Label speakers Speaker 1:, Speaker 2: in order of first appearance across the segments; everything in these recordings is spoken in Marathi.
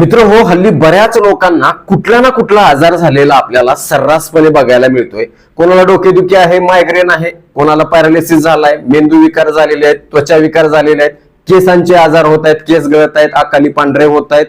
Speaker 1: मित्र हो हल्ली बऱ्याच लोकांना कुठला ना कुठला आजार झालेला आपल्याला सर्रासपणे बघायला मिळतोय. कोणाला डोकेदुखी आहे मायग्रेन आहे कोणाला पॅरालिसिस झालाय मेंदू विकार झालेले आहेत त्वचा विकार झालेले आहेत केसांचे आजार होत आहेत केस गळत आहेत अकाली पांढरे होत आहेत.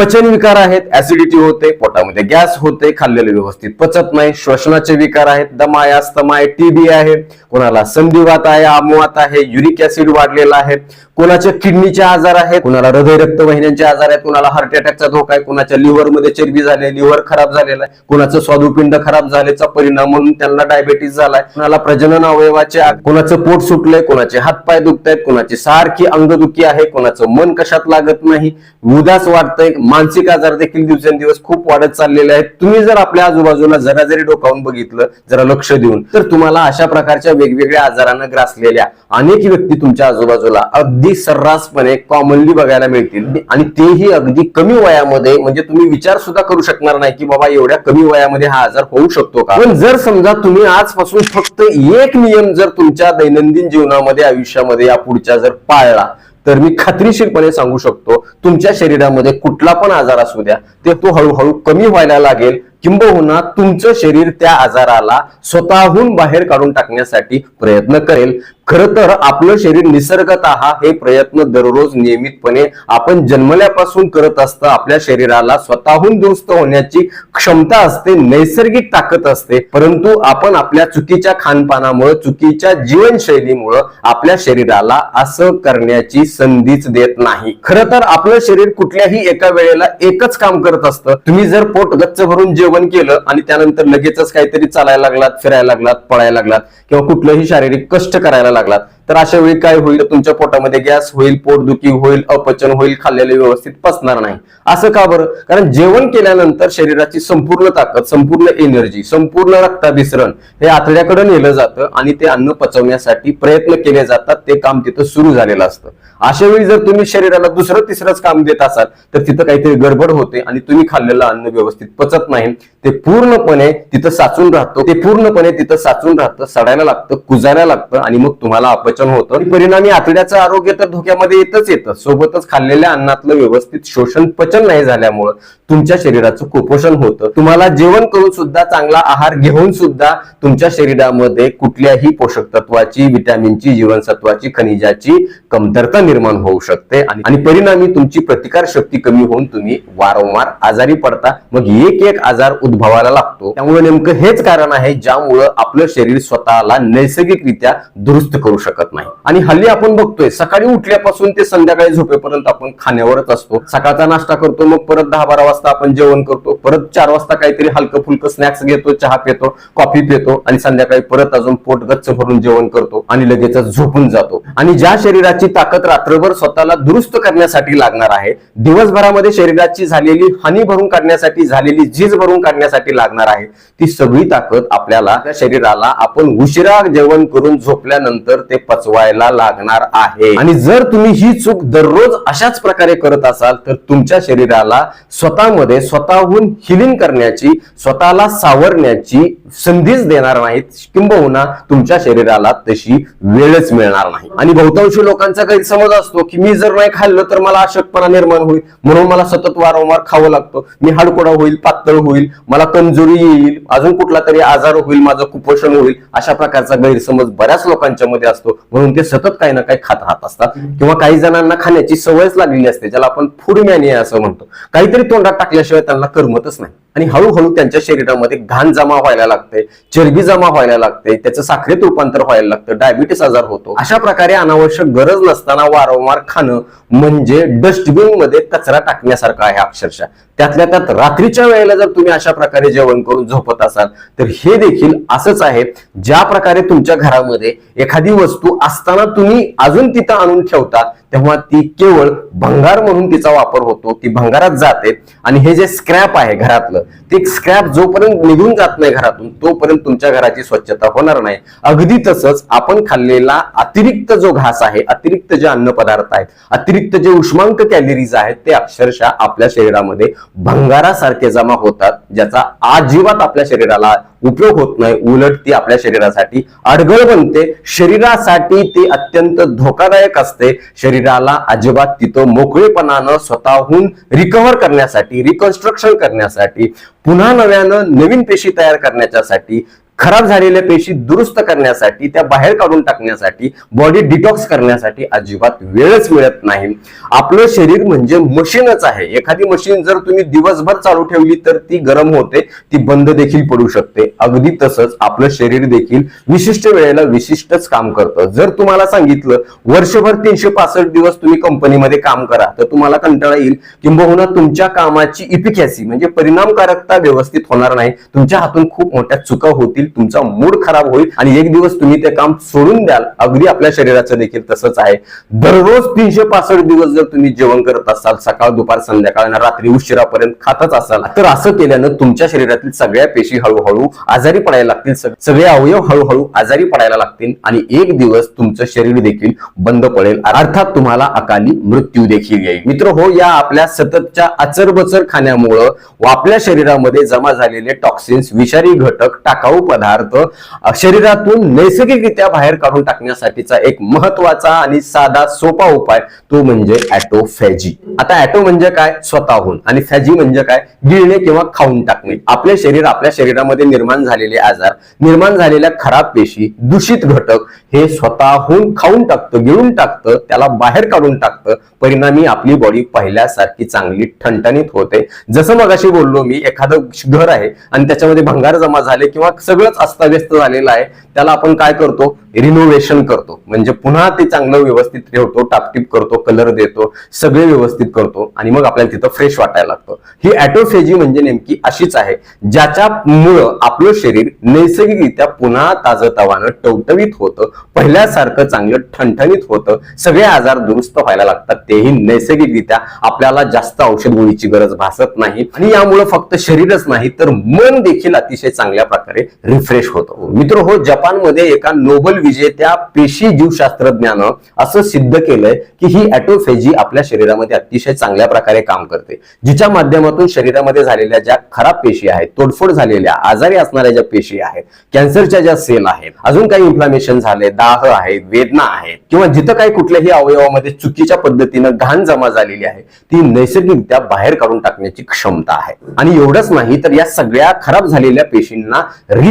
Speaker 1: पचन विकार आहेत ऍसिडिटी होते पोटामध्ये गॅस होते खाल्लेले व्यवस्थित पचत नाही श्वसनाचे विकार आहेत दमा आहे अस्थमा आहे टीबी आहे कोणाला संधिवात आहे आमवात आहे युरिक ऍसिड वाढलेला आहे कोणाचे किडनीचे आजार आहेत कोणाला हृदय रक्तवाहिन्यांचे आजार आहेत कोणाला हार्ट अटॅकचा धोका आहे कोणाच्या लिव्हरमध्ये चरबी झाले लिव्हर खराब झालेला आहे कोणाचं स्वादुपिंड खराब झाल्याचा परिणाम म्हणून त्यांना डायबेटीस झालाय कोणाला प्रजनन अवयवाचे कोणाचं पोट सुटलंय कोणाचे हातपाय दुखतायत कोणाची सारखी अंगदुखी आहे कोणाचं मन कशात लागत नाही उदास वाटतंय मानसिक आजार देखील दिवसेंदिवस खूप वाढत चाललेले आहेत. तुम्ही जर आपल्या आजूबाजूला जरा जरी डोकावून बघितलं जरा लक्ष देऊन तर तुम्हाला अशा प्रकारच्या वेगवेगळ्या आजारानं ग्रासलेल्या अनेक व्यक्ती तुमच्या आजूबाजूला अगदी सर्रासपणे कॉमनली बघायला मिळतील. आणि तेही अगदी कमी वयामध्ये म्हणजे तुम्ही विचार सुद्धा करू शकणार नाही की बाबा एवढ्या कमी वयामध्ये हा आजार होऊ शकतो का? पण जर समजा तुम्ही आजपासून फक्त एक नियम जर तुमच्या दैनंदिन जीवनामध्ये आयुष्यामध्ये या पुढच्या जर पाळला तर मी खात्रीशीरपणे सांगू शकतो तुमच्या शरीरामध्ये कुठला पण आजार असू द्या ते तो हळूहळू कमी व्हायला लागेल. किंबहुना तुमचं शरीर त्या आजाराला स्वतःहून बाहेर काढून टाकण्यासाठी प्रयत्न करेल. खर तर आपलं शरीर निसर्गत हे प्रयत्न दररोज नियमितपणे आपण जन्मल्यापासून करत असतं. आपल्या शरीराला स्वतःहून दुरुस्त होण्याची क्षमता असते नैसर्गिक ताकद असते. परंतु आपण आपल्या चुकीच्या खानपानामुळे चुकीच्या जीवनशैलीमुळं आपल्या शरीराला असं करण्याची संधीच देत नाही. खरं तर आपलं शरीर कुठल्याही एका वेळेला एकच काम करत असतं. तुम्ही जर पोट गच्च भरून जेवण केलं आणि त्यानंतर लगेचच काहीतरी चालायला लागलात फिरायला लागलात पळायला लागलात किंवा कुठलंही शारीरिक कष्ट करायला लागलात तर अशा वेळी काय होईल? तुमच्या पोटामध्ये गॅस होईल पोटदुखी होईल अपचन होईल खाल्लेले व्यवस्थित पचणार नाही. असं का बरं? कारण जेवण केल्यानंतर शरीराची संपूर्ण ताकद संपूर्ण एनर्जी संपूर्ण रक्ताभिसरण हे आतड्याकडे नेलं जातं आणि ते अन्न पचवण्यासाठी प्रयत्न केले जातात ते काम तिथं सुरू झालेलं असतं. अशा वेळी जर तुम्ही शरीराला दुसरं तिसरंच काम देत असाल तर तिथं काहीतरी गडबड होते आणि तुम्ही खाल्लेलं अन्न व्यवस्थित पचत नाही. ते पूर्णपणे तिथं साचून राहतं ते पूर्णपणे तिथं साचून राहतं सडायला लागतं कुजायला लागतं आणि मग तुम्हाला अपचन होतं. परिणामी आतड्याचं आरोग्य तर धोक्यामध्ये येतच येतं. सोबतच खाल्लेल्या अन्नातलं व्यवस्थित शोषण पचन नाही झाल्यामुळं तुमच्या शरीराचं कुपोषण होतं. तुम्हाला जेवण करून सुद्धा चांगला आहार घेऊन सुद्धा तुमच्या शरीरामध्ये कुठल्याही पोषक तत्वाची विटॅमिनची जीवनसत्वाची खनिजाची कमतरता निर्माण होऊ शकते. आणि आणि परिणामी तुमची प्रतिकार शक्ती कमी होऊन तुम्ही वारंवार आजारी पडता. मग एक एक आजार उद्भवायला लागतो. त्यामुळे नेमकं हेच कारण आहे ज्यामुळं आपलं शरीर स्वतःला नैसर्गिकरित्या दुरुस्त करू शकत नाही. आणि हल्ली आपण बघतोय सकाळी उठल्यापासून ते संध्याकाळी झोपेपर्यंत आपण खाण्यावरच असतो. सकाळचा नाश्ता करतो मग परत दहा बारा वाजता आपण जेवण करतो परत चार वाजता काहीतरी हलकं फुलकं स्नॅक्स घेतो चहा पितो कॉफी पितो आणि संध्याकाळी परत अजून पोट गच्च भरून जेवण करतो आणि लगेचच झोपून जातो. आणि ज्या शरीराची ताकद रात्रभर स्वतःला दुरुस्त करण्यासाठी लागणार आहे दिवसभरामध्ये शरीराची झालेली हानी भरून काढण्यासाठी झालेली झीज भरून काढण्यासाठी लागणार आहे ती सगळी ताकद आपल्याला त्या शरीराला आपण उशिरा जेवण करून झोपल्यानंतर ते पचवायला लागणार आहे. आणि जर तुम्ही ही चूक दररोज अशाच प्रकारे करत असाल तर तुमच्या शरीराला स्वतःमध्ये स्वतःहून हिलिंग करण्याची स्वतःला सावरण्याची संधीच देणार नाहीत किंबहुना तुमच्या शरीराला तशी वेळच मिळणार नाही. आणि बहुतांश लोकांचा गैरसमज असतो की मी जर नाही खाल्लं तर मला अशक्तपणा निर्माण होईल. म्हणून मला सतत वारंवार खावं लागतं. मी हाडकोडा होईल पातळ होईल मला कमजोरी येईल अजून कुठला तरी आजार होईल माझं कुपोषण होईल अशा प्रकारचा गैरसमज बऱ्याच लोकांच्या मध्ये असतो. म्हणून ते सतत काही ना काही खात राहत असतात. किंवा काही जणांना खाण्याची सवयच लागलेली असते ज्याला आपण फूड मॅनिया असं म्हणतो. काहीतरी तोंडात टाकल्याशिवाय त्यांना करमतच नाही. आणि हळूहळू त्यांच्या शरीरामध्ये घाण जमा व्हायला लागते चरबी जमा व्हायला लागते त्याचं साखरेत रूपांतर व्हायला लागतं डायबिटीस आजार होतो. अशा प्रकारे अनावश्यक गरज नसताना वारंवार खाणं म्हणजे डस्टबिनमध्ये कचरा टाकण्यासारखं आहे अक्षरशः. त्यातल्या त्यात रात्रीच्या वेळेला जर तुम्ही अशा प्रकारे जेवण करून झोपत असाल तर हे देखील असंच आहे. ज्या प्रकारे तुमच्या घरामध्ये एखादी वस्तू असताना तुम्ही अजून तिथं आणून ठेवता तेव्हा ती केवळ भंगार म्हणून तिचा वापर होतो ती भंगारात जाते. आणि हे जे स्क्रॅप आहे घरातलं ते स्क्रॅप जोपर्यंत निघून जात नाही घरातून तोपर्यंत तुमच्या घराची स्वच्छता होणार नाही. अगदी तसंच आपण खाल्लेला अतिरिक्त जो घास आहे अतिरिक्त जे अन्न पदार्थ आहेत अतिरिक्त जे उष्मांक कॅलरीज आहेत ते अक्षरशः आपल्या शरीरामध्ये भंगारासारखे जमा होतात ज्याचा अजिबात आपल्या शरीराला उपयोग होत नाही उलट ती आपल्या शरीरासाठी अडगळ बनते. शरीरासाठी ती अत्यंत धोकादायक असते. शरीराला अजिबात तिथं मोकळेपणानं स्वतःहून रिकव्हर करण्यासाठी रिकन्स्ट्रक्शन करण्यासाठी पुन्हा नव्यानं नवीन पेशी तयार करण्याच्यासाठी खराब झालेल्या पेशी दुरुस्त करण्यासाठी त्या बाहेर काढून टाकण्यासाठी बॉडी डिटॉक्स करण्यासाठी अजिबात वेळच मिळत नाही. आपलं शरीर म्हणजे मशीनच आहे. एखादी मशीन जर तुम्ही दिवसभर चालू ठेवली तर ती गरम होते ती बंद देखील पडू शकते. अगदी तसंच आपलं शरीर देखील विशिष्ट वेळेला विशिष्टच काम करतं. जर तुम्हाला सांगितलं वर्षभर तीनशे पासष्ट दिवस तुम्ही कंपनीमध्ये काम करा तर तुम्हाला कंटाळा येईल किंबहुना तुमच्या कामाची इफिकॅसी म्हणजे परिणामकारकता व्यवस्थित होणार नाही. तुमच्या हातून खूप मोठ्या चुका होतील तुमचा मूड खराब होईल आणि एक दिवस तुम्ही ते काम सोडून द्याल. अगदी आपल्या शरीराचं देखील तसंच आहे. दररोज तीनशे पासष्ट दिवस जर तुम्ही जेवण करत असाल सकाळ दुपार संध्याकाळ आणि रात्री उशिरापर्यंत खातच असाल तर असं केल्यानं तुमच्या शरीरातील सगळ्या पेशी हळूहळू आजारी पडायला लागतील. सगळे अवयव हळूहळू आजारी पडायला लागतील आणि एक दिवस तुमचं शरीर देखील बंद पडेल. अर्थात तुम्हाला अकाली मृत्यू देखील येईल. मित्र हो या आपल्या सततच्या अचरबचर खाण्यामुळं व आपल्या शरीरामध्ये जमा झालेले टॉक्सिन्स विषारी घटक टाकाऊ पदार्थ शरीरातून नैसर्गिकरित्या बाहेर काढून टाकण्यासाठीचा एक महत्त्वाचा आणि साधा सोपा उपाय तो म्हणजे ऍटोफॅजी आता ऍटो म्हणजे काय? स्वतःहून. आणि फॅजी म्हणजे काय? गिळणे किंवा खाऊन टाकणे. आपले शरीर आपल्या शरीरामध्ये निर्माण झालेले आजार निर्माण झालेल्या खराब पेशी दूषित घटक हे स्वतःहून खाऊन टाकतं गिळून टाकतं त्याला बाहेर काढून टाकतं. परिणामी आपली बॉडी पहिल्यासारखी चांगली ठणठणीत होते. जसं मगाशी बोललो मी एखादं घर आहे आणि त्याच्यामध्ये भंगार जमा झाले किंवा सगळं सगळंच अस्ताव्यस्त झालेलं आहे. त्याला आपण काय करतो? रिनोव्हेशन करतो. म्हणजे पुन्हा ते चांगलं व्यवस्थित ठेवतो टापटीप करतो कलर देतो सगळे व्यवस्थित करतो आणि मग आपल्याला तिथं फ्रेश वाटायला लागतं. ही ॲटोफेजी म्हणजे नेमकी अशीच आहे ज्याच्यामुळं आपलं शरीर नैसर्गिकरित्या पुन्हा ताजतवानं टवटवीत होतं पहिल्यासारखं चांगलं ठणठणीत होतं सगळे आजार दुरुस्त व्हायला लागतात तेही नैसर्गिकरित्या आपल्याला जास्त औषध गोळीची गरज भासत नाही आणि यामुळे फक्त शरीरच नाही तर मन देखील अतिशय चांगल्या प्रकारे रिफ्रेश होतो. मित्र हो जपानमध्ये एका नोबल विजेत्या पेशी जीवशास्त्रज्ञानं असं सिद्ध केलंय की ही ॲटोफेजी आपल्या शरीरामध्ये अतिशय चांगल्या प्रकारे काम करते. जिच्या माध्यमातून शरीरामध्ये झालेल्या ज्या खराब पेशी आहेत तोडफोड झालेल्या आजारी असणाऱ्या ज्या पेशी आहेत कॅन्सरच्या ज्या सेल आहेत अजून काही इन्फ्लामेशन झाले दाह आहे वेदना आहेत किंवा जिथं काही कुठल्याही अवयवामध्ये चुकीच्या पद्धतीनं घाण जमा झालेली आहे ती नैसर्गिकरित्या बाहेर काढून टाकण्याची क्षमता आहे. आणि एवढंच नाही तर या सगळ्या खराब झालेल्या पेशींना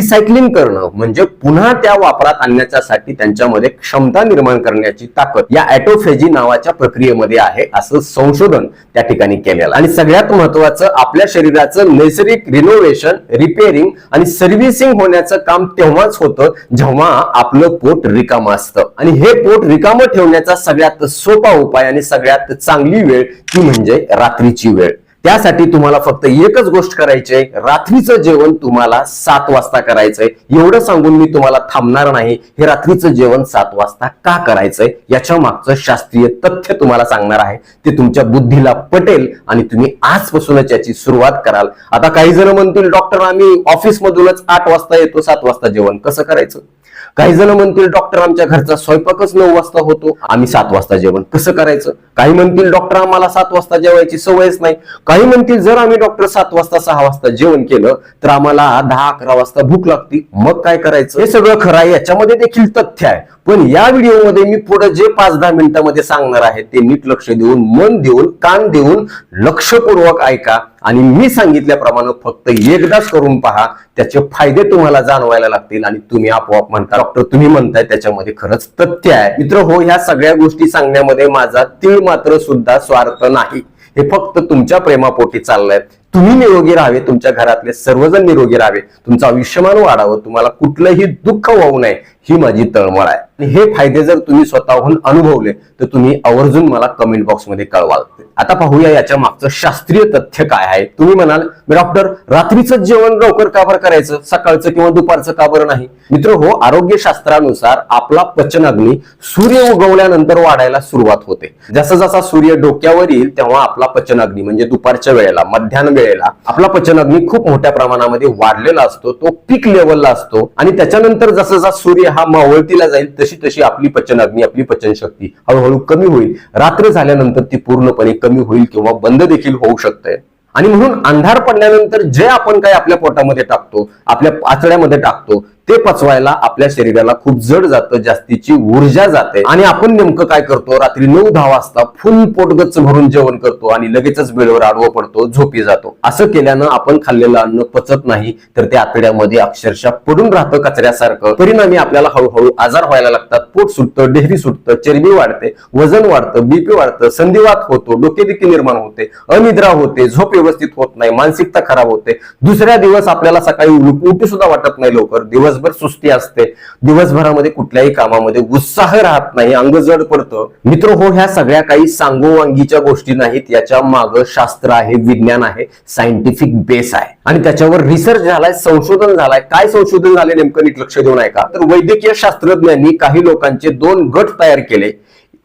Speaker 1: रिसायकलिंग करणं म्हणजे पुन्हा त्या वापरात आणण्याच्यासाठी त्यांच्यामध्ये क्षमता निर्माण करण्याची ताकद या ॲटोफेजी नावाच्या प्रक्रियेमध्ये आहे असं संशोधन त्या ठिकाणी केलेलं आणि सगळ्यात महत्वाचं आपल्या शरीराचं नैसर्गिक रिनोव्हेशन रिपेअरिंग आणि सर्व्हिसिंग होण्याचं काम तेव्हाच होतं जेव्हा आपलं पोट रिकाम असतं. आणि हे पोट रिकामं ठेवण्याचा सगळ्यात सोपा उपाय आणि सगळ्यात चांगली वेळ ती म्हणजे रात्रीची वेळ. त्यासाठी तुम्हाला फक्त एकच गोष्ट करायची आहे. रात्रीचं जेवण तुम्हाला सात वाजता करायचंय. एवढं सांगून मी तुम्हाला थांबणार नाही. हे रात्रीचं जेवण सात वाजता का करायचंय? याच्या मागचं शास्त्रीय तथ्य तुम्हाला सांगणार आहे. ते तुमच्या बुद्धीला पटेल आणि तुम्ही आजपासूनच याची सुरुवात कराल. आता काही जण म्हणतील डॉक्टर आम्ही ऑफिस मधूनच आठ वाजता येतो सात वाजता जेवण कसं करायचं? काही जण म्हणतील डॉक्टर आमच्या घरचा स्वयंपाकच नऊ वाजता होतो आम्ही सात वाजता जेवण. कसं करायचं? काही म्हणतील डॉक्टर आम्हाला सात वाजता जेवायची सवयच नाही. काही म्हणतील जर आम्ही डॉक्टर सात वाजता सहा वाजता जेवण केलं तर आम्हाला दहा अकरा वाजता भूक लागती. मग काय करायचं? हे सगळं खरं आहे याच्यामध्ये देखील तथ्य आहे. पण या व्हिडिओमध्ये मी पुढे जे पाच दहा मिनिटांमध्ये सांगणार आहे ते नीट लक्ष देऊन मन देऊन कान देऊन लक्षपूर्वक ऐका. आणि मी सांगितल्याप्रमाणे फक्त एकदाच करून पहा त्याचे फायदे तुम्हाला जाणवायला लागतील आणि तुम्ही आपोआप म्हणता डॉक्टर तुम्ही म्हणताय त्याच्यामध्ये खरंच तथ्य आहे. मित्र हो ह्या सगळ्या गोष्टी सांगण्यामध्ये माझा तीळ मात्र सुद्धा स्वार्थ नाही. हे फक्त तुमच्या प्रेमापोटी चाललंय. तुम्ही निरोगी राहावे तुमच्या घरातले सर्वजण निरोगी राहावे. तुमचं आयुष्यमान वाढावं. तुम्हाला कुठलंही दुःख होऊ नये. ही माझी तळमळ आहे. आणि हे फायदे जर तुम्ही स्वतःहून अनुभवले तर तुम्ही आवर्जून मला कमेंट बॉक्समध्ये कळवाल. आता पाहूया याच्या मागचं शास्त्रीय तथ्य काय आहे. तुम्ही म्हणाल "मी डॉक्टर रात्रीचं जेवण लवकर का बरं करायचं? सकाळचं किंवा दुपारचं का बरं नाही? मित्र हो आरोग्यशास्त्रानुसार आपला पचनाग्नी सूर्य उगवल्यानंतर वाढायला सुरुवात होते. जसा जसा सूर्य डोक्यावर येईल तेव्हा आपला पचनाग्नी म्हणजे दुपारच्या वेळेला मध्यान्ह वेळेला आपला पचनाग्नी खूप मोठ्या प्रमाणामध्ये वाढलेला असतो तो पीक लेवलला असतो. आणि त्याच्यानंतर जसं जसा सूर्य हा मावळतीला जाईल तशी तशी आपली पचनाग्नी आपली पचनशक्ती हळूहळू कमी होईल. रात्र झाल्यानंतर ती पूर्णपणे कमी होईल किंवा बंद देखील होऊ शकते. आणि म्हणून अंधार पडल्यानंतर जे आपण काय आपल्या पोटामध्ये टाकतो आपल्या आचड्यामध्ये टाकतो ते पचवायला आपल्या शरीराला खूप जड जातं जास्तीची ऊर्जा जाते. आणि आपण नेमकं काय करतो? रात्री नऊ दहा वाजता फुल पोटगच्च भरून जेवण करतो आणि लगेचच वेळेवर आडवं पडतो झोपी जातो. असं केल्यानं आपण खाल्लेलं अन्न पचत नाही तर ते आतड्यामध्ये अक्षरशः पडून राहतं कचऱ्यासारखं. परिणामी आपल्याला हळूहळू आजार व्हायला लागतात पोट सुटतं डेहरी सुटतं चरबी वाढते वजन वाढतं बीपी वाढतं संधिवात होतो डोकेदुखी निर्माण होते अनिद्रा होते झोप व्यवस्थित होत नाही मानसिकता खराब होते. दुसऱ्या दिवस आपल्याला सकाळी उठू सुद्धा वाटत नाही लवकर दिवस दिवसभर सुस्ती असते. दिवसभरामध्ये कुठल्याही कामामध्ये उत्साह राहत नाही अंग जड पडतं. मित्र हो ह्या सगळ्या काही सांगोवांगीच्या गोष्टी नाहीत. याच्या माग शास्त्र आहे विज्ञान आहे सायंटिफिक बेस आहे. आणि त्याच्यावर रिसर्च झालाय संशोधन झालाय. काय संशोधन झाले नेमकं नीट लक्ष देऊन नये का तर वैद्यकीय शास्त्रज्ञांनी काही लोकांचे दोन गट तयार केले.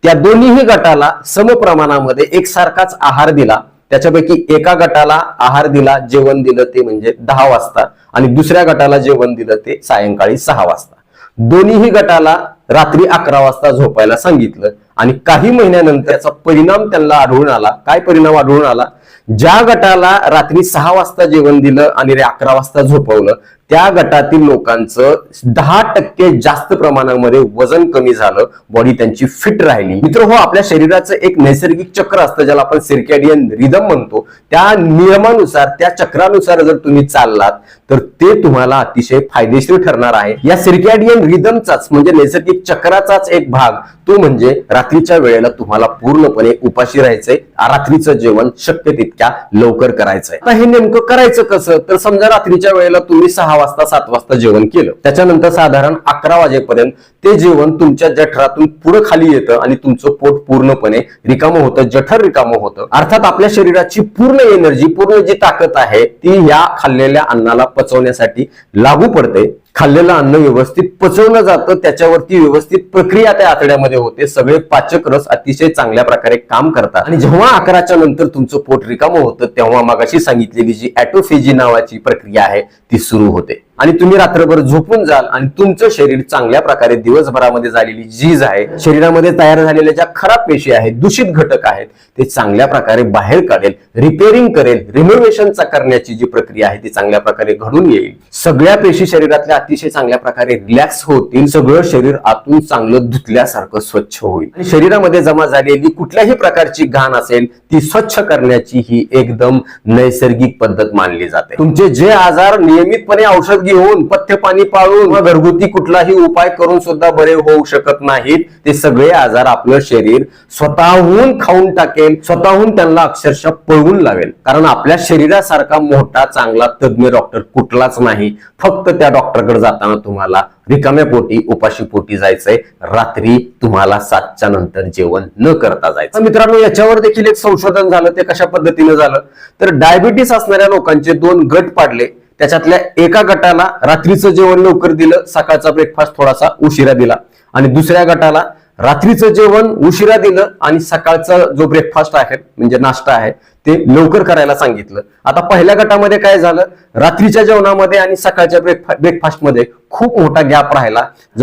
Speaker 1: त्या दोन्हीही गटाला समप्रमाणामध्ये एकसारखाच आहार दिला. त्याच्यापैकी एका गटाला आहार दिला जेवण दिलं ते म्हणजे दहा वाजता आणि दुसऱ्या गटाला जेवण दिलं ते सायंकाळी सहा वाजता. दोन्हीही गटाला रात्री अकरा वाजता झोपायला सांगितलं आणि काही महिन्यानंतर त्याचा परिणाम त्यांना आढळून आला. काय परिणाम आढळून आला? ज्या गटाला रात्री सहा वाजता जेवण दिलं आणि अकरा वाजता झोपवलं त्या गटातील लोकांचं दहा टक्के जास्त प्रमाणामध्ये वजन कमी झालं बॉडी त्यांची फिट राहिली. मित्र हो आपल्या शरीराचं एक नैसर्गिक चक्र असतं ज्याला आपण सिरकॅडियन रिदम म्हणतो. त्या नियमानुसार त्या चक्रानुसार जर तुम्ही चाललात तर ते तुम्हाला अतिशय फायदेशीर ठरणार आहे. या सिरकॅडियन रिदमचाच म्हणजे नैसर्गिक चक्राचाच एक भाग तो म्हणजे रात्रीच्या वेळेला तुम्हाला पूर्णपणे उपाशी राहायचंय रात्रीचं जेवण शक्य तितक्या लवकर करायचंय. आता हे नेमकं करायचं कसं? तर समजा रात्रीच्या वेळेला तुम्ही सहा वाजता सात वाजता जेवण केलं. त्याच्यानंतर साधारण अकरा वाजेपर्यंत ते जेवण तुमच्या जठरातून पुढे खाली येतं आणि तुमचं पोट पूर्णपणे रिकामं होतं जठर रिकामं होतं. अर्थात आपल्या शरीराची पूर्ण एनर्जी पूर्ण जी ताकद आहे ती या खाल्लेल्या अन्नाला पचवण्यासाठी लागू पडते. खाल्लेलं अन्न व्यवस्थित पचवलं जातं त्याच्यावरती व्यवस्थित प्रक्रिया त्या आतड्यामध्ये होते. सगळे पाचक रस अतिशय चांगल्या प्रकारे काम करतात. आणि जेव्हा अकराच्या नंतर तुमचं पोट रिकामं होतं तेव्हा मागाशी सांगितलेली जी ॲटोफेजी नावाची प्रक्रिया आहे ती सुरू होते. आणि तुम्ही रात्रभर झोपून जाल आणि तुमचं शरीर चांगल्या प्रकारे दिवसभरामध्ये झालेली झीज आहे शरीरामध्ये तयार झालेल्या ज्या खराब पेशी आहेत दूषित घटक आहेत ते चांगल्या प्रकारे बाहेर काढेल रिपेअरिंग करेल रिनोव्हेशनचा करण्याची जी प्रक्रिया आहे ती चांगल्या प्रकारे घडून येईल. सगळ्या पेशी शरीरातल्या अतिशय चांगल्या प्रकारे रिलॅक्स होतील सगळं शरीर आतून चांगलं धुतल्यासारखं स्वच्छ होईल. आणि शरीरामध्ये जमा झालेली कुठल्याही प्रकारची घाण असेल ती स्वच्छ करण्याची ही एकदम नैसर्गिक पद्धत मानली जाते. तुमचे जे आजार नियमितपणे औषध घेऊन पथ्य पाणी पाळून व घरगुती कुठलाही उपाय करून सुद्धा बरे होऊ शकत नाहीत. ते सगळे आजार आपलं शरीर स्वतःहून खाऊन टाकेल स्वतःहून त्यांना अक्षरशः पळवून लावेल कारण आपल्या शरीरासारखा मोठा चांगला तज्ञ डॉक्टर कुठलाच नाही. फक्त त्या डॉक्टरकडे जाताना तुम्हाला रिकाम्या पोटी उपाशी पोटी जायचंय. रात्री तुम्हाला सातच्या नंतर जेवण न करता जायचं. मित्रांनो याच्यावर देखील एक संशोधन झालं ते कशा पद्धतीने झालं? तर डायबिटीस असणाऱ्या लोकांचे दोन गट पाडले. त्याच्यातल्या एका गटाला रात्रीचं जेवण लवकर दिलं सकाळचा ब्रेकफास्ट थोडासा उशिरा दिला. आणि दुसऱ्या गटाला रात्रीचं जेवण उशिरा दिलं आणि सकाळचा जो ब्रेकफास्ट आहे म्हणजे नाश्ता आहे ते लवकर करायला सांगितलं. आता पहिल्या गटामध्ये काय झालं? रात्रीच्या जेवणामध्ये आणि सकाळच्या ब्रेकफा ब्रेकफास्टमध्ये खूप मोठा गॅप राहिला.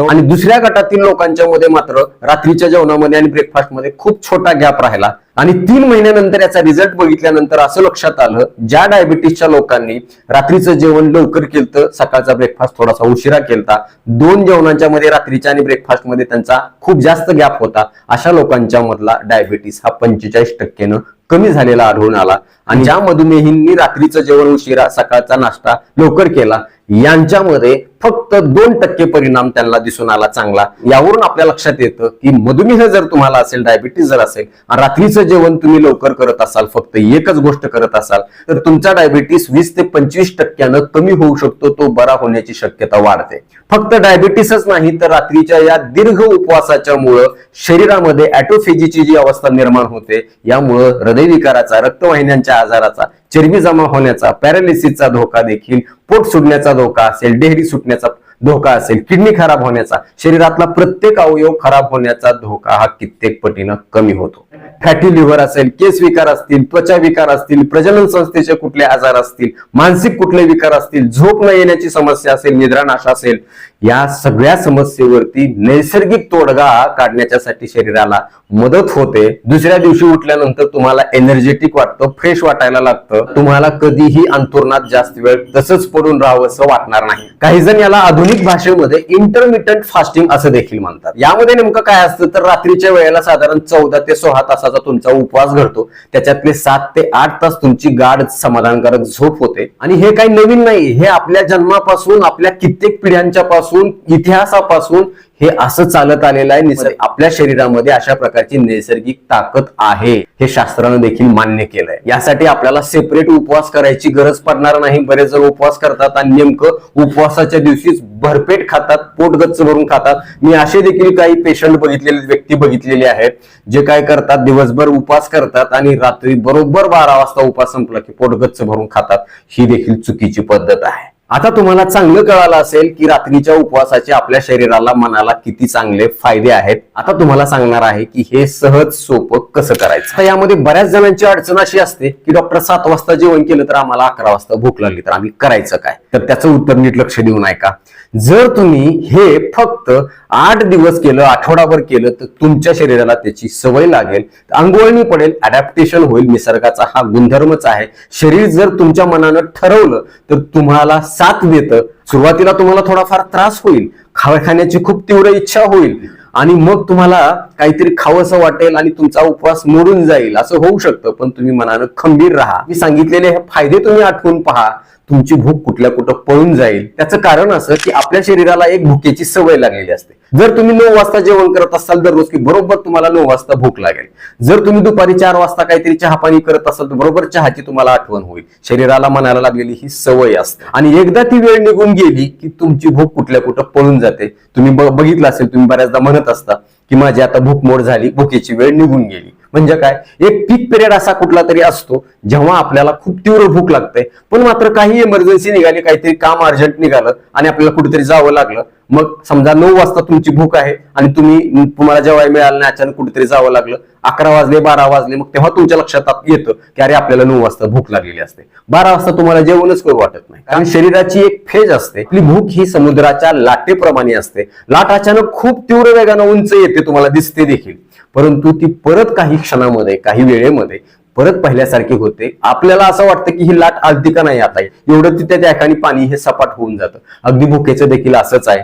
Speaker 1: आणि दुसऱ्या गटातील लोकांच्या मध्ये मात्र रात्रीच्या जेवणामध्ये आणि ब्रेकफास्टमध्ये खूप छोटा गॅप राहिला. आणि तीन महिन्यानंतर याचा रिझल्ट बघितल्यानंतर असं लक्षात आलं ज्या डायबिटीसच्या लोकांनी रात्रीचं जेवण लवकर केलं सकाळचा ब्रेकफास्ट थोडासा उशिरा केलता दोन जेवणांच्या मध्ये रात्रीच्या आणि ब्रेकफास्टमध्ये त्यांचा खूप जास्त गॅप होता. अशा लोकांच्या मधला डायबिटीस हा पंचेचाळीस टक्केनं कमी झालेला आढळून आला. आणि ज्या मधुमेहींनी रात्रीचं जेवण उशिरा सकाळचा नाश्ता लवकर केला यांच्यामध्ये फक्त दोन टक्के परिणाम त्यांना दिसून आला चांगला. यावरून आपल्या लक्षात येतं की मधुमेह जर तुम्हाला असेल डायबिटीस जर असेल रात्रीचं जेवण तुम्ही लवकर करत असाल फक्त एकच गोष्ट करत असाल तर तुमचा डायबिटीस वीस ते पंचवीस टक्क्यानं कमी होऊ शकतो तो बरा होण्याची शक्यता वाढते. फक्त डायबिटीसच नाही तर रात्रीच्या या दीर्घ उपवासाच्या मुळे शरीरामध्ये ॲटोफेजीची जी अवस्था निर्माण होते यामुळं हृदयविकाराचा रक्तवाहिन्यांच्या आजाराचा चरबी जमा होण्याचा पॅरालिसिसचा धोका देखील पोट सुटण्याचा धोका असेल डेहरी सुटण्याचा धोका असेल. किडनी खराब होण्याचा शरीरातला प्रत्येक अवयव खराब होण्याचा धोका हा कित्येक पटीनं कमी होतो. फॅटी लिव्हर असेल केस विकार असतील त्वचा विकार असतील प्रजनन संस्थेचे कुठले आजार असतील मानसिक कुठले विकार असतील झोप न येण्याची समस्या असेल निद्रानाश असेल या सगळ्या समस्येवरती नैसर्गिक तोडगा काढण्याच्यासाठी शरीराला मदत होते. दुसऱ्या दिवशी उठल्यानंतर तुम्हाला एनर्जेटिक वाटतं फ्रेश वाटायला लागतं. तुम्हाला कधीही अंतुरणात जास्त वेळ तसंच पडून राहावं असं वाटणार नाही. काही जण याला आधुनिक भाषेमध्ये इंटरमिटंट फास्टिंग असं देखील म्हणतात. यामध्ये नेमकं काय असतं? तर रात्रीच्या वेळेला साधारण चौदा ते सोळा तासाचा तुमचा उपवास घडतो. त्याच्यातले सात ते आठ तास तुमची गाढ समाधानकारक झोप होते. आणि हे काही नवीन नाही. हे आपल्या जन्मापासून आपल्या कित्येक पिढ्यांच्या पासून इतिहासापासून हे असं चालत आलेलं आहे. निसर्ग आपल्या शरीरामध्ये अशा प्रकारची नैसर्गिक ताकद आहे हे शास्त्रानं देखील मान्य केलंय. यासाठी आपल्याला सेपरेट उपवास करायची गरज पडणार नाही. बरेच जण उपवास करतात आणि नेमकं उपवासाच्या दिवशीच भरपेट खातात पोट गच्च भरून खातात. मी असे देखील काही पेशंट बघितलेले व्यक्ती बघितलेले आहेत जे काय करतात दिवसभर उपवास करतात आणि रात्री बरोबर बारा वाजता उपवास संपला की पोट गच्च भरून खातात. ही देखील चुकीची पद्धत आहे. आता तुम्हाला चांगलं कळालं असेल की रात्रीच्या उपवासाचे आपल्या शरीराला मनाला किती चांगले फायदे आहेत. आता तुम्हाला सांगणार आहे की हे सहज सोपं कसं करायचं? यामध्ये बऱ्याच जणांची अडचण अशी असते की डॉक्टर सात वाजता जेवण केलं तर आम्हाला अकरा वाजता भूक लागली तर आम्ही करायचं काय? तर त्याचं उत्तर नीट लक्ष देऊन ऐका जर तुम्ही हे फक्त आठ दिवस केलं आठवडाभर केलं तर तुमच्या शरीराला त्याची सवय लागेल. अंगवळणी पडेल अडॅप्टेशन होईल निसर्गाचा हा गुणधर्मच आहे. शरीर जर तुमच्या मनानं ठरवलं तर तुम्हाला साथ देतं. सुरुवातीला तुम्हाला थोडाफार त्रास होईल खाव्या खाण्याची खूप तीव्र इच्छा होईल आणि मग तुम्हाला काहीतरी खावंसं वाटेल आणि तुमचा उपवास मोडून जाईल. असं होऊ शकतं पण तुम्ही मनानं खंबीर राहा. मी सांगितलेले हे फायदे तुम्ही आठवून पहा. तुमची भूक कुठल्या कुठं पळून जाईल त्याचं कारण असं की आपल्या शरीराला एक भुकेची सवय लागलेली असते. जर तुम्ही नऊ वाजता जेवण करत असाल दररोज की बरोबर तुम्हाला नऊ वाजता भूक लागेल. जर तुम्ही दुपारी चार वाजता काहीतरी चहा पाणी करत असाल तर बरोबर चहाची तुम्हाला आठवण होईल. शरीराला मनाला लागलेली ही सवय असते. आणि एकदा ती वेळ निघून गेली की तुमची भूक कुठल्या कुठं पळून जाते. तुम्ही बघितलं असेल तुम्ही बऱ्याचदा म्हणत असता की माझी आता भूक मोड झाली भुकेची वेळ निघून गेली. म्हणजे काय? एक पीक पिरियड असा कुठला तरी असतो जेव्हा आपल्याला खूप तीव्र भूक लागते. पण मात्र काही इमर्जन्सी निघाली काहीतरी काम अर्जंट निघालं आणि आपल्याला कुठेतरी जावं लागलं. मग समजा नऊ वाजता तुमची भूक आहे आणि तुम्ही तुम्हाला जेव्हा मिळालं नाही अचानक कुठेतरी जावं लागलं. अकरा वाजले बारा वाजले मग तेव्हा तुमच्या लक्षात येतं की अरे आपल्याला नऊ वाजता भूक लागलेली असते. बारा वाजता तुम्हाला जेवणच करू वाटत नाही. कारण शरीराची एक फेज असते. आपली भूक ही समुद्राच्या लाटेप्रमाणे असते. लाट अचानक खूप तीव्र वेगानं उंच येते तुम्हाला दिसते देखील. परंतु ती परत काही क्षणामध्ये काही वेळेमध्ये परत पहिल्यासारखी होते. आपल्याला असं वाटतं की ही लाट आलती का नाही आता? एवढं तिथे त्या ठिकाणी पाणी हे सपाट होऊन जातं. अगदी भुकेचं देखील असंच आहे.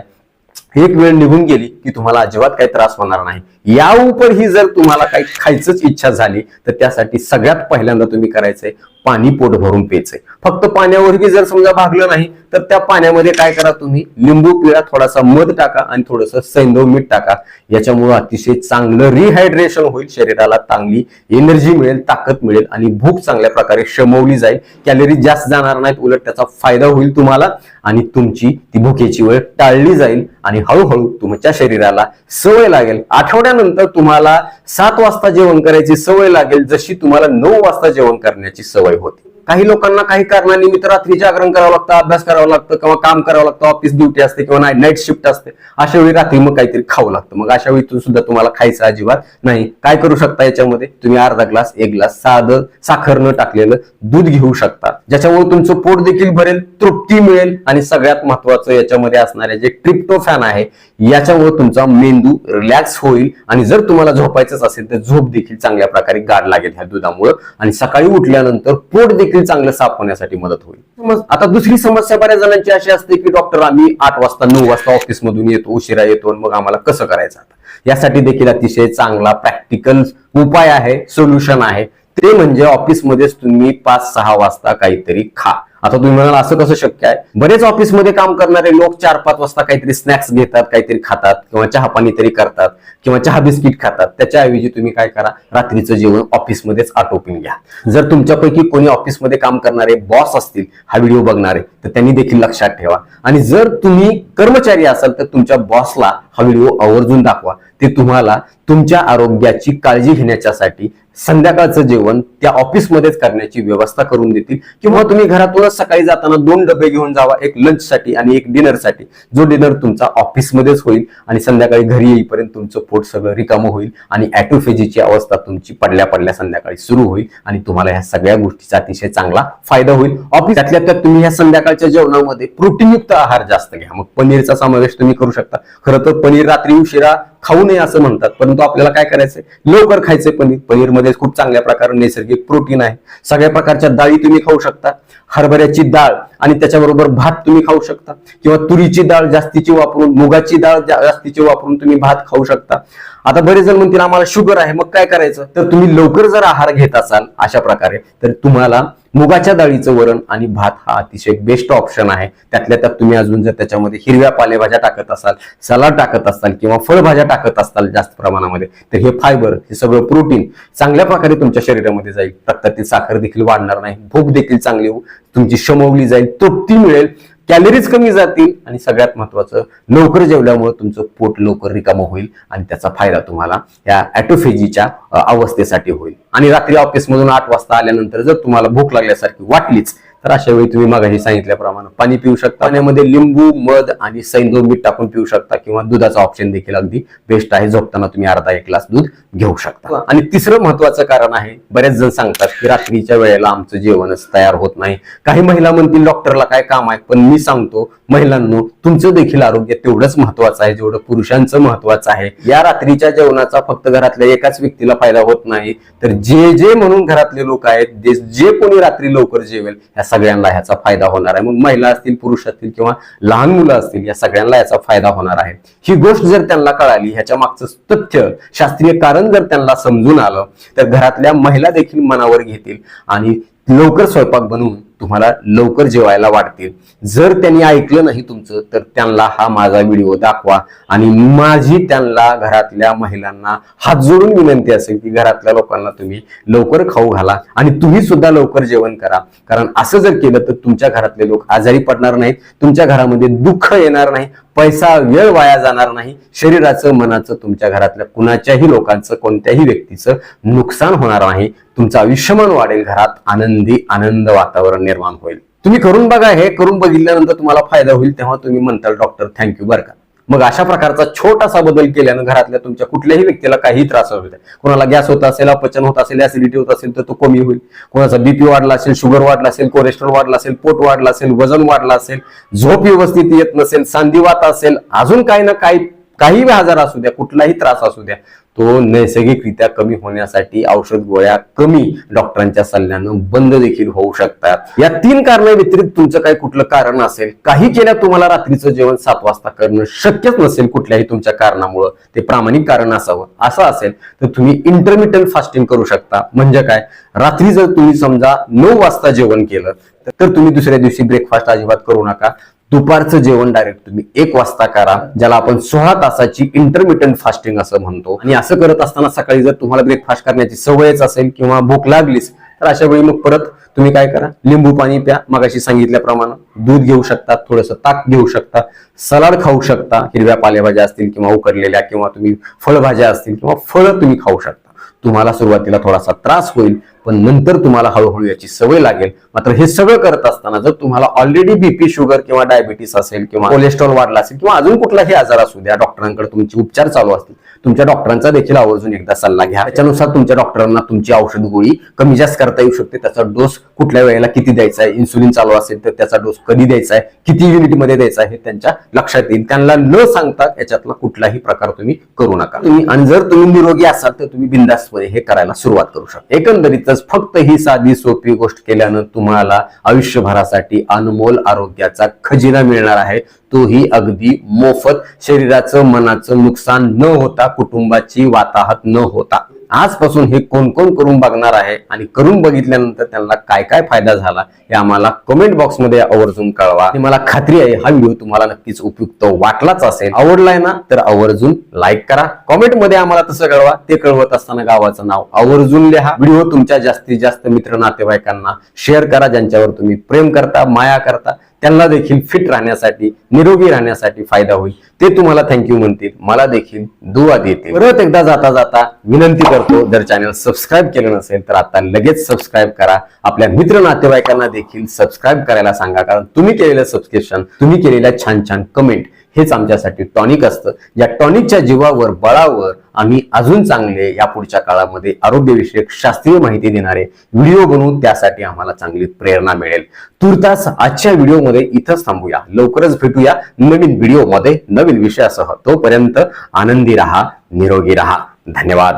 Speaker 1: एक वेळ निघून गेली की तुम्हाला अजिबात काही त्रास होणार नाही. या उपर ही जर तुम्हाला काही खायचंच इच्छा झाली तर त्यासाठी सगळ्यात पहिल्यांदा तुम्ही करायचंय पाणी पोट भरून प्यायचंय. फक्त पाण्यावरही जर समजा भागलं नाही तर त्या पाण्यामध्ये काय करा तुम्ही? लिंबू पिळा थोडासा मध टाका आणि थोडस सैंदव मीठ टाका. याच्यामुळे अतिशय चांगलं रिहायड्रेशन होईल शरीराला चांगली एनर्जी मिळेल ताकद मिळेल आणि भूक चांगल्या प्रकारे शमवली जाईल. कॅलरी जास्त जाणार नाहीत उलट त्याचा फायदा होईल तुम्हाला आणि तुमची ती भुकेची वेळ टाळली जाईल आणि हळूहळू तुमच्या शरीराला सवय लागेल. आठवड्यानंतर तुम्हाला सात वाजता जेवण करायची सवय लागेल जशी तुम्हाला नऊ वाजता जेवण करण्याची सवय होती. काही लोकांना काही कारणानिमित्त रात्री जागरण करावं लागतं अभ्यास करावं लागतं किंवा काम करावं लागतं ऑफिस ड्युटी असते किंवा नाईट नाईट शिफ्ट असते. अशा वेळी रात्री मग काहीतरी खावं लागतं. मग अशा वेळी सुद्धा तुम्हाला खायचं अजिबात नाही. काय करू शकता याच्यामध्ये? तुम्ही अर्धा ग्लास एक ग्लास साधं साखर न टाकलेलं दूध घेऊ शकता. ज्याच्यामुळे तुमचं पोट देखील भरेल तृप्ती मिळेल आणि सगळ्यात महत्वाचं याच्यामध्ये असणारे जे ट्रिप्टोफॅन आहे याच्यामुळे तुमचा मेंदू रिलॅक्स होईल आणि जर तुम्हाला झोपायचंच असेल तर झोप देखील चांगल्या प्रकारे गाड लागेल ह्या दुधामुळे. आणि सकाळी उठल्यानंतर पोट देखील चांगलं साफ होण्यासाठी मदत होईल. आता दुसरी समस्या बऱ्याच जणांची अशी असते की डॉक्टर आम्ही आठ वाजता नऊ वाजता ऑफिस मधून येतो उशिरा येतो आणि मग आम्हाला कसं करायचं यासाठी देखील अतिशय चांगला प्रॅक्टिकल उपाय आहे सोल्युशन आहे. ते म्हणजे ऑफिसमध्येच तुम्ही पाच सहा वाजता काहीतरी खा. आता तुम्ही म्हणाल असं कसं शक्य आहे? बरेच ऑफिसमध्ये काम करणारे लोक चार पाच वाजता काहीतरी स्नॅक्स घेतात काहीतरी खातात किंवा चहा पाणी तरी करतात किंवा चहा बिस्किट खातात. त्याच्याऐवजी तुम्ही काय करा रात्रीचं जेवण ऑफिसमध्येच आटोपून घ्या. जर तुमच्यापैकी कोणी ऑफिसमध्ये काम करणारे बॉस असतील हा व्हिडिओ बघणारे तर त्यांनी देखील लक्षात ठेवा. आणि जर तुम्ही कर्मचारी असाल तर तुमच्या बॉसला हा व्हिडिओ आवर्जून दाखवा. ते तुम्हाला तुमच्या आरोग्याची काळजी घेण्याच्यासाठी संध्याकाळचं जेवण त्या ऑफिसमध्येच करण्याची व्यवस्था करून देतील. किंवा तुम्ही घरातूनच सकाळी जाताना दोन डबे घेऊन जावा एक लंचसाठी आणि एक डिनरसाठी जो डिनर तुमचा ऑफिसमध्येच होईल आणि संध्याकाळी घरी येईपर्यंत तुमचं पोट सगळं रिकामं होईल आणि ॲटोफेजीची अवस्था तुमची पडल्या पडल्या संध्याकाळी सुरू होईल आणि तुम्हाला ह्या सगळ्या गोष्टीचा अतिशय चांगला फायदा होईल. ऑफिस त्यातल्या त्यात तुम्ही ह्या संध्याकाळच्या जेवणामध्ये प्रोटीनयुक्त आहार जास्त घ्या. मग पनीरचा समावेश तुम्ही करू शकता. खरं तर पनीर रात्री उशिरा खाऊ नये असं म्हणतात परंतु आपल्याला काय करायचंय? लवकर खायचंय पनीर. पनीरमध्ये खूप चांगल्या प्रकारे नैसर्गिक प्रोटीन आहे. सगळ्या प्रकारच्या डाळी तुम्ही खाऊ शकता. हरभऱ्याची डाळ आणि त्याच्याबरोबर भात तुम्ही खाऊ शकता. किंवा तुरीची डाळ जास्तीची वापरून मुगाची डाळ जास्तीची वापरून तुम्ही भात खाऊ शकता. आता बरेच जण म्हणतील आम्हाला शुगर आहे मग काय करायचं? तर तुम्ही लवकर जर आहार घेत असाल अशा प्रकारे तर तुम्हाला मुगाच्या डाळीचं वरण आणि भात हा अतिशय बेस्ट ऑप्शन आहे. त्यातल्या त्यात तुम्ही अजून जर त्याच्यामध्ये हिरव्या पालेभाज्या टाकत असाल सलाड टाकत असाल किंवा फळभाज्या टाकत असाल जास्त प्रमाणामध्ये तर हे फायबर हे सगळं प्रोटीन चांगल्या प्रकारे तुमच्या शरीरामध्ये जाईल. रक्तातील साखर देखील वाढणार नाही भूक देखील चांगली होऊ तुमची शमवली जाईल तृप्ती मिळेल. कॅलरीज कमी जातील. आणि सगळ्यात महत्वाचं लवकर जेवल्यामुळे तुमचं पोट लवकर रिकामं होईल आणि त्याचा फायदा तुम्हाला या ॲटोफेजीच्या अवस्थेसाठी होईल. आणि रात्री ऑफिसमधून आठ वाजता आल्यानंतर जर तुम्हाला भूक लागल्यासारखी वाटलीच तर अशा वेळी तुम्ही मागाशी सांगितल्याप्रमाणे पाणी पिऊ शकता. पाण्यामध्ये लिंबू मध आणि सैंदव मीठ टाकून पिऊ शकता किंवा दुधाचा ऑप्शन देखील अगदी बेस्ट आहे. झोपताना तुम्ही अर्धा एक ग्लास दूध घेऊ शकता. आणि तिसरं महत्वाचं कारण आहे बरेच जण सांगतात की रात्रीच्या वेळेला आमचं जेवणच तयार होत नाही. काही महिला म्हणतील डॉक्टरला काय काम आहे? पण मी सांगतो महिलांनो तुमचं देखील आरोग्य तेवढंच महत्वाचं आहे जेवढं पुरुषांचं महत्वाचं आहे. या रात्रीच्या जेवणाचा फक्त घरातल्या एकाच व्यक्तीला फायदा होत नाही. तर जे जे म्हणून घरातले लोक आहेत जे जे कोणी रात्री लवकर जेवेल ह्या सगळ्यांना ह्याचा फायदा होणार आहे. मग महिला असतील पुरुष असतील किंवा लहान मुलं असतील या सगळ्यांना याचा फायदा होणार आहे. ही गोष्ट जर त्यांना कळाली ह्याच्या मागचं तथ्य शास्त्रीय कारण जर त्यांना समजून आलं तर घरातल्या महिला देखील मनावर घेतील आणि लवकर स्वयंपाक बनवून तुम्हाला लवकर जेवायला वाटतील जर त्यांनी ऐकलं नाही तुमचं तर त्यांना हा माझा व्हिडिओ दाखवा. आणि माझी त्यांना घरातल्या महिलांना हात जोडून विनंती असेल की घरातल्या लोकांना तुम्ही लवकर खाऊ घाला आणि तुम्ही सुद्धा लवकर जेवण करा. कारण असं जर केलं तर तुमच्या घरातले लोक आजारी पडणार नाहीत तुमच्या घरामध्ये दुःख येणार नाही पैसा वेळ वाया जाणार नाही शरीराचं मनाचं तुमच्या घरातल्या कुणाच्याही लोकांचं कोणत्याही व्यक्तीचं नुकसान होणार नाही. तुमचं आयुष्यमान वाढेल घरात आनंदी आनंद वातावरण निर्माण होईल. तुम्ही करून बघा हे करून बघितल्यानंतर तुम्हाला फायदा होईल तेव्हा तुम्ही म्हणताल डॉक्टर थँक्यू बरं का. मग अशा प्रकारचा छोटासा बदल केल्यानं घरातल्या तुमच्या कुठल्याही व्यक्तीला काही त्रास होत नाही. कोणाला गॅस होत असेल अपचन होत असेल ऍसिडिटी होत असेल तर तो कमी होईल. कोणाचा बीपी वाढला असेल शुगर वाढला असेल कोलेस्ट्रॉल वाढला असेल पोट वाढला असेल वजन वाढला असेल झोप व्यवस्थित येत नसेल सांधिवात असेल अजून काही ना काही काही आजार असू द्या कुठलाही त्रास असू द्या तो नैसर्गिकरित्या कमी होण्यासाठी औषध गोळ्या कमी डॉक्टरांच्या सल्ल्यानं बंद देखील होऊ शकतात. या तीन कारणा व्यतिरिक्त तुमचं काही कुठलं कारण असेल काही केल्या तुम्हाला रात्रीचं जेवण सात वाजता करणं शक्यच नसेल कुठल्याही तुमच्या कारणामुळं. ते प्रामाणिक कारण असावं. असं असेल तर तुम्ही इंटरमिटंट फास्टिंग करू शकता. म्हणजे काय? रात्री जर तुम्ही समजा नऊ वाजता जेवण केलं तर तुम्ही दुसऱ्या दिवशी ब्रेकफास्ट अजिबात करू नका. दुपारचं जेवण डायरेक्ट तुम्ही एक वाजता करा ज्याला आपण सोळा तासाची इंटरमिटंट फास्टिंग असं म्हणतो. आणि असं करत असताना सकाळी जर तुम्हाला ब्रेकफास्ट करण्याची सवयच असेल किंवा भूक लागलीच तर अशा वेळी मग परत तुम्ही काय करा लिंबू पाणी प्या. मगाशी सांगितल्याप्रमाणे दूध घेऊ शकता थोडंसं ताक घेऊ शकता सलाड खाऊ शकता. हिरव्या पालेभाज्या असतील किंवा उकडलेल्या किंवा तुम्ही फळभाज्या असतील किंवा फळं तुम्ही खाऊ शकता. तुम्हाला सुरुवातीला थोडासा त्रास होईल पण नंतर तुम्हाला हळूहळू याची सवय लागेल. मात्र हे सगळं करत असताना जर तुम्हाला ऑलरेडी बीपी शुगर किंवा डायबिटीस असेल किंवा कोलेस्ट्रॉल वाढला असेल किंवा अजून कुठलाही आजार असू द्या डॉक्टरांकडे तुमचे उपचार चालू असतील तुमच्या डॉक्टरांचा देखील आवर्जून एकदा सल्ला घ्या. त्याच्यानुसार तुमच्या डॉक्टरांना तुमची औषध गोळी कमी जास्त करता येऊ शकते. त्याचा डोस कुठल्या वेळेला किती द्यायचा आहे इन्सुलिन चालू असेल तर त्याचा डोस कधी द्यायचा आहे किती युनिटमध्ये द्यायचा आहे हे त्यांच्या लक्षात येईल. त्यांना न सांगता याच्यातला कुठलाही प्रकार तुम्ही करू नका. तुम्ही आणि जर तुम्ही निरोगी असाल तर तुम्ही बिंदास्तपणे हे करायला सुरुवात करू शकता. एकंदरीतच फक्त ही साधी सोपी गोष्ट केल्यानं तुम्हाला आयुष्यभरासाठी अनमोल आरोग्याचा खजिना मिळणार आहे. तोही अगदी मोफत. शरीराचं मनाचं नुकसान न होता कुटुंबाची वाताहत न होता. आजपासून हे कोण कोण करून बघणार आहे आणि करून बघितल्यानंतर त्यांना काय काय फायदा झाला हे आम्हाला कमेंट बॉक्समध्ये आवर्जून कळवा. आणि मला खात्री आहे हा व्हिडिओ तुम्हाला नक्कीच उपयुक्त वाटलाच असेल. आवडलाय ना तर आवर्जून लाईक करा. कॉमेंटमध्ये आम्हाला तसं कळवा. ते कळवत असताना गावाचं नाव आवर्जून लिहा. व्हिडिओ तुमच्या जास्तीत जास्त मित्र नातेवाईकांना शेअर करा ज्यांच्यावर तुम्ही प्रेम करता माया करता. त्यांना देखील फिट राहण्यासाठी निरोगी राहण्यासाठी फायदा होईल. ते तुम्हाला थँक्यू म्हणतील. मला देखील दुवा देते परत एकदा जाता जाता विनंती करतो जर चॅनल सबस्क्राईब केलं नसेल तर आता लगेच सबस्क्राईब करा. आपल्या मित्र नातेवाईकांना देखील सबस्क्राईब करायला सांगा कारण तुम्ही केलेलं सबस्क्रिप्शन तुम्ही केलेल्या छान छान कमेंट हेच आमच्यासाठी टॉनिक असतं. या टॉनिकच्या जीवावर बळावर आम्ही अजून चांगले या पुढच्या काळामध्ये आरोग्यविषयक शास्त्रीय माहिती देणारे व्हिडिओ बनवून त्यासाठी आम्हाला चांगली प्रेरणा मिळेल. तुर्तास आजच्या व्हिडिओमध्ये इथंच थांबूया. लवकरच भेटूया नवीन व्हिडिओमध्ये नवीन विषयासह. तोपर्यंत आनंदी राहा निरोगी राहा. धन्यवाद.